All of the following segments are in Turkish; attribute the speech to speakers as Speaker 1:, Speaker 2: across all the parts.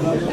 Speaker 1: Değerli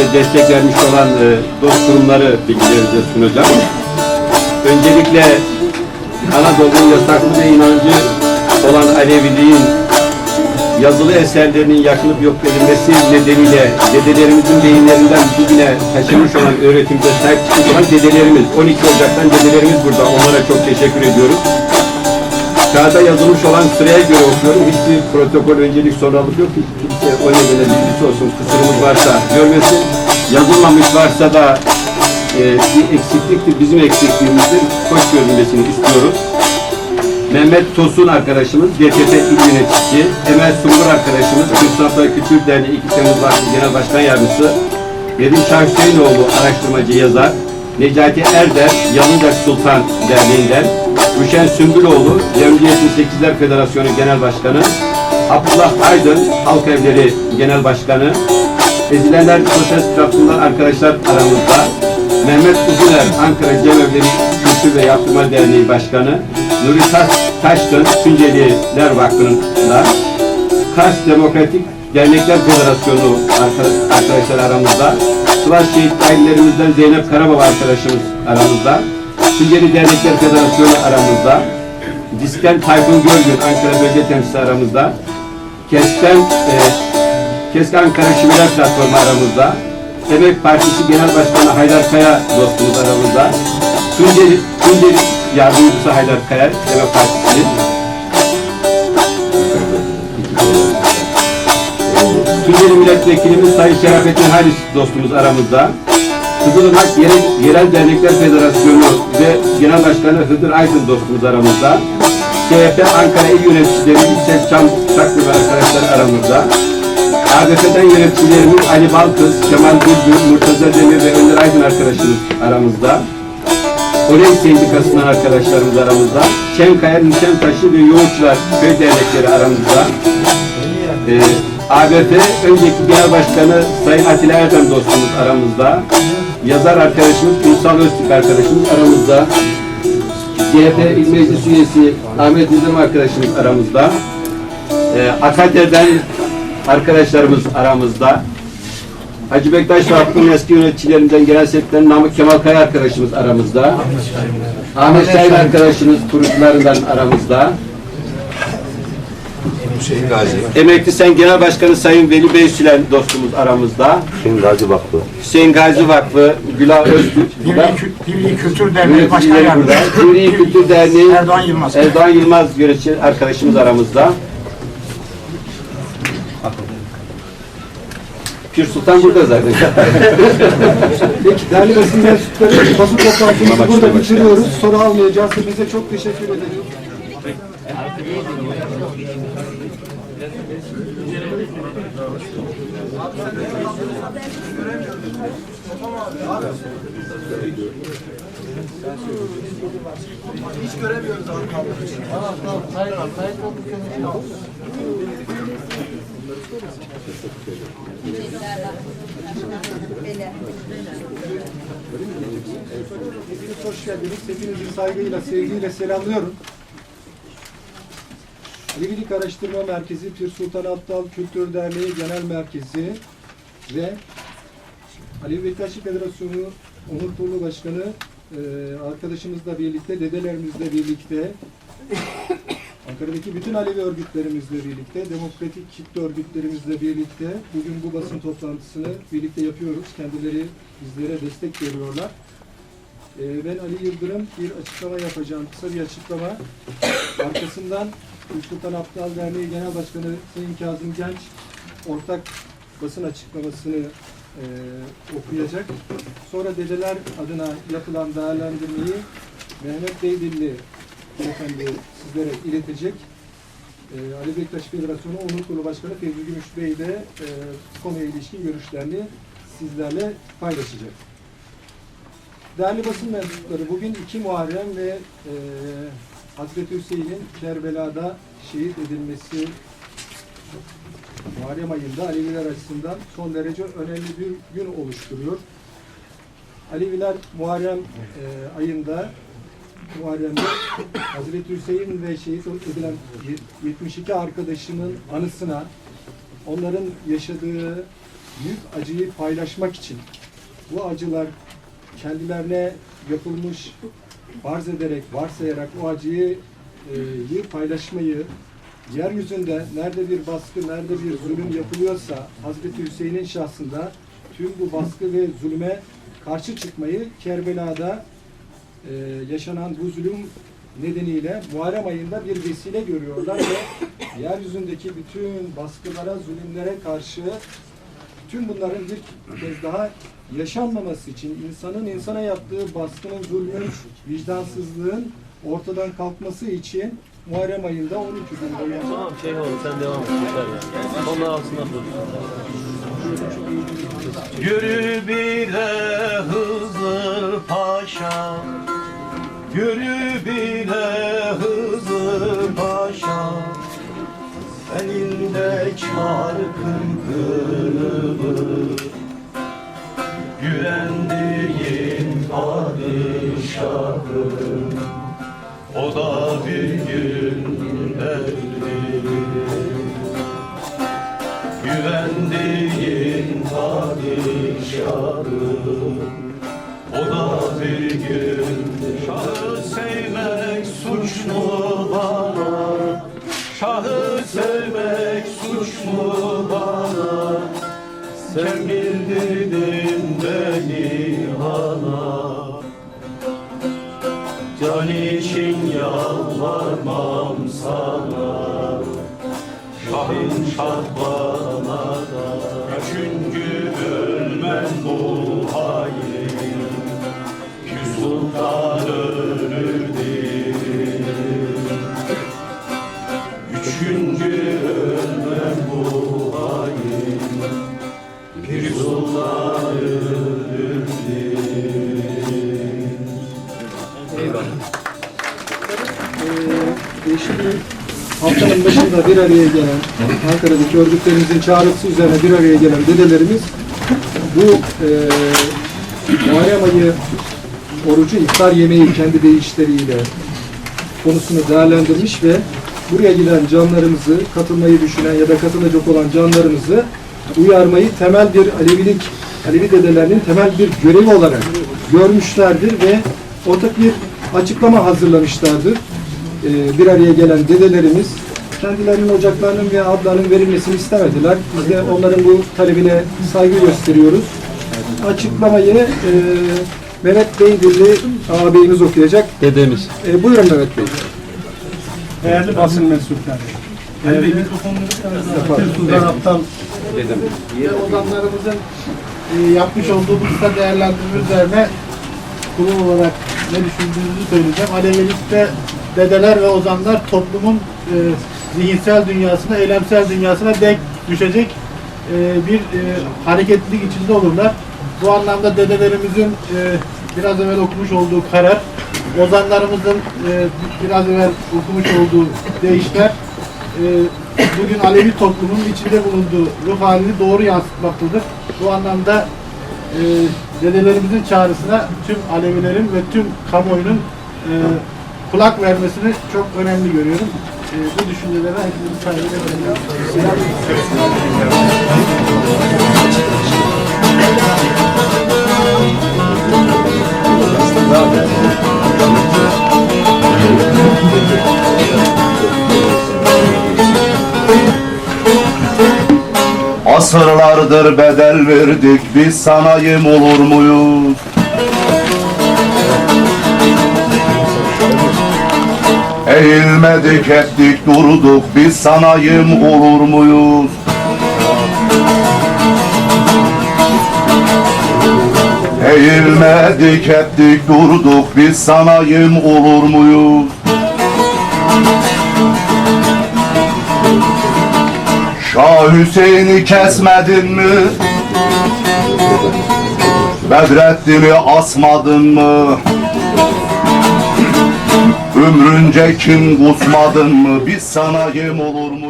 Speaker 1: ve destek vermiş olan e, dost kurumları bilgilerinize sunacağım. Öncelikle Anadolu'nun yasaklı ve inancı olan Aleviliğin yazılı eserlerinin yakılıp yok edilmesi nedeniyle dedelerimizin beyinlerinden bugüne taşınmış olan öğretimde sahip çıkmış olan dedelerimiz, 12 Ocak'tan dedelerimiz burada. Onlara çok teşekkür ediyoruz. Kağıda yazılmış olan sıraya göre okuyorum. Hiçbir protokol öncelik sonralık yok. O nedenle bilgisi olsun. Kusurumuz varsa görmesin. Yazılmamış varsa da e, bir eksikliktir. Bizim eksikliğimizdir. Hoş görülmesini istiyoruz. Mehmet Tosun arkadaşımız, DTP İl Yöneticisi, Emel Sungur arkadaşımız, Mustafa Kültür Derneği 2 Temmuz Vakfı Genel Başkan Yardımcısı, Nedim Şah Hüseyinoğlu araştırmacı yazar, Necati Erder, Yalıncak Sultan Derneği'nden, Rüşen Sümbüloğlu, Cemiyet 8'ler Federasyonu Genel Başkanı, Abdullah Aydın, Halk Evleri Genel Başkanı, Ezilenler Protest Trabzonlar arkadaşlar aramızda, Mehmet Uzuner, Ankara Cemevleri Kültür ve Yaptırma Derneği Başkanı, Nuri Taş, Taşkın, Tunceliler Vakfı'nda, Kars Demokratik Dernekler Federasyonu arka- arkadaşlar aramızda, Sivas Şehit ailelerimizden Zeynep Karababa arkadaşımız aramızda, Tunceli Dernekler Federasyonu aramızda, Disken Tayfun Görgün Ankara Bölge Temsilcisi aramızda, Kesken e, Keski Ankara Şimdiler Platformu aramızda, Emek Partisi Genel Başkanı Haydar Kaya dostumuz aramızda, Tunceli, Tunceli Yardımcısı Haydar Kaya, Emek Partisi'nin, Tunceli Milletvekilimiz Sayın Şerafettin Halis dostumuz aramızda. Kızılırmak Yerel, Yerel Dernekler Federasyonu ve Genel Başkanı Hıdır Aydın dostumuz aramızda. CHP Ankara İl Yöneticileri Yüksel Çam Çaklı ve arkadaşlar aramızda. ABP'den yöneticilerimiz Ali Balkız, Kemal Bülbül, Murtaza Demir ve Önder Aydın arkadaşımız aramızda. Oley Sendikası'ndan arkadaşlarımız aramızda. Şenkaya, Nişantaşı ve Yoğurtçular Köy Dernekleri aramızda. Ee, ABP önceki genel başkanı Sayın Atilla Erdem dostumuz aramızda. Yazar arkadaşımız Ünsal Öztürk arkadaşımız aramızda. CHP İl Meclis Üyesi Ahmet Nizam arkadaşımız aramızda. Ee, AKD'den arkadaşlarımız aramızda. Hacı Bektaş Vakfı'nın eski yöneticilerinden Genel Sekreter Namık Kemal Kaya arkadaşımız aramızda. Ahmet Şahin arkadaşımız kurucularından aramızda.
Speaker 2: Hüseyin Gazi.
Speaker 1: Emekli Sen Genel Başkanı Sayın Veli Beysülen dostumuz aramızda.
Speaker 2: Hüseyin Gazi Vakfı.
Speaker 1: Hüseyin Gazi Vakfı, Gülah Öztürk,
Speaker 3: Milli Kültür Derneği Başkan. Yardımcısı.
Speaker 1: Milli Kültür Derneği
Speaker 3: Erdoğan Yılmaz.
Speaker 1: Erdoğan Yılmaz yönetici arkadaşımız aramızda. Pir Sultan burada zaten.
Speaker 4: Peki değerli basın mensupları basın toplantımızı burada bitiriyoruz. Soru almayacağız. Hepinize çok teşekkür ederim. Hepiniz hoş geldiniz. Hepinizi saygıyla, sevgiyle selamlıyorum. Alevilik Araştırma Merkezi, Pir Sultan Abdal Kültür Derneği Genel Merkezi ve Alevi Bektaşi Federasyonu Onur Turlu Başkanı e, arkadaşımızla birlikte, dedelerimizle birlikte Ankara'daki bütün Alevi örgütlerimizle birlikte, demokratik kitle örgütlerimizle birlikte bugün bu basın toplantısını birlikte yapıyoruz. Kendileri bizlere destek veriyorlar. Ee, ben Ali Yıldırım bir açıklama yapacağım. Kısa bir açıklama. Arkasından Sultan Abdal Derneği Genel Başkanı Sayın Kazım Genç ortak basın açıklamasını e, okuyacak. Sonra dedeler adına yapılan değerlendirmeyi Mehmet Beydilli Efendi sizlere iletecek. E, Ali Bektaş Federasyonu Onur Kurulu Başkanı Fevzi Gümüş Bey de e, konuya ilişkin görüşlerini sizlerle paylaşacak. Değerli basın mensupları, bugün 2 Muharrem ve e, Hazreti Hüseyin'in Kerbela'da şehit edilmesi Muharrem ayında Aleviler açısından son derece önemli bir gün oluşturuyor. Aleviler Muharrem e, ayında Muharrem'de Hazreti Hüseyin ve şehit edilen 72 arkadaşının anısına onların yaşadığı büyük acıyı paylaşmak için bu acılar kendilerine yapılmış farz ederek, varsayarak o acıyı e, yı paylaşmayı, yeryüzünde nerede bir baskı, nerede bir zulüm yapılıyorsa Hazreti Hüseyin'in şahsında tüm bu baskı ve zulme karşı çıkmayı Kerbela'da e, yaşanan bu zulüm nedeniyle Muharrem ayında bir vesile görüyorlar ve yeryüzündeki bütün baskılara, zulümlere karşı tüm bunların bir kez daha yaşanmaması için insanın insana yaptığı baskının, zulmün, vicdansızlığın ortadan kalkması için Muharrem ayında 12 gün boyunca
Speaker 1: Tamam şey oldu sen devam et yeter ya. Onlar alsınlar Yürü bile Hızır Paşa. Yürü bile Hızır Paşa. Elinde çarkın kılıbı Güvendiğin padişahı O da bir gün öldü Güvendiğin padişahı. O da bir gün Şahı sevmek suç mu bana. Şahı sevmek suç mu bana. Sen bildirdin beni hana yalvarmam sana Şahın şah bana da. Çünkü ölmem bu hain. Ki sultan
Speaker 4: Şimdi haftanın başında bir araya gelen, Ankara'daki örgütlerimizin çağrısı üzerine bir araya gelen dedelerimiz bu e, Muharrem ayı orucu iftar yemeği kendi deyişleriyle konusunu değerlendirmiş ve buraya giden canlarımızı, katılmayı düşünen ya da katılacak olan canlarımızı uyarmayı temel bir Alevilik, Alevi dedelerinin temel bir görevi olarak görmüşlerdir ve ortak bir açıklama hazırlamışlardır. Ee, bir araya gelen dedelerimiz kendilerinin ocaklarının ve adlarının verilmesini istemediler. Biz de onların bu talebine saygı gösteriyoruz. Açıklamayı e, Mehmet Beydilli ağabeyimiz okuyacak.
Speaker 1: Dedemiz.
Speaker 4: E, buyurun Mehmet Bey.
Speaker 3: Değerli basın mensupları. Değerli Sultan Aptal ve ozanlarımızın e, yapmış olduğu bu kısa değerlendirme üzerine kurul olarak ne düşündüğünüzü söyleyeceğim. Alevilikte dedeler ve ozanlar toplumun e, zihinsel dünyasına, eylemsel dünyasına denk düşecek e, bir e, hareketlilik içinde olurlar. Bu anlamda dedelerimizin e, biraz evvel okumuş olduğu karar, ozanlarımızın e, biraz evvel okumuş olduğu deyişler e, bugün Alevi toplumunun içinde bulunduğu ruh halini doğru yansıtmaktadır. Bu anlamda e, dedelerimizin çağrısına tüm Alevilerin ve tüm kamuoyunun e, kulak vermesini çok önemli görüyorum. E, bu düşüncelere hepimizin saygıyla.
Speaker 5: Asırlardır bedel verdik biz sanayim olur muyuz? Eğilmedik ettik durduk biz sanayim olur muyuz? Eğilmedik ettik durduk biz sanayim olur muyuz? Şah Hüseyin'i kesmedin mi? Bedrettin'i asmadın mı? Ömrünce kim kusmadın mı? Biz sana yem olur muyuz?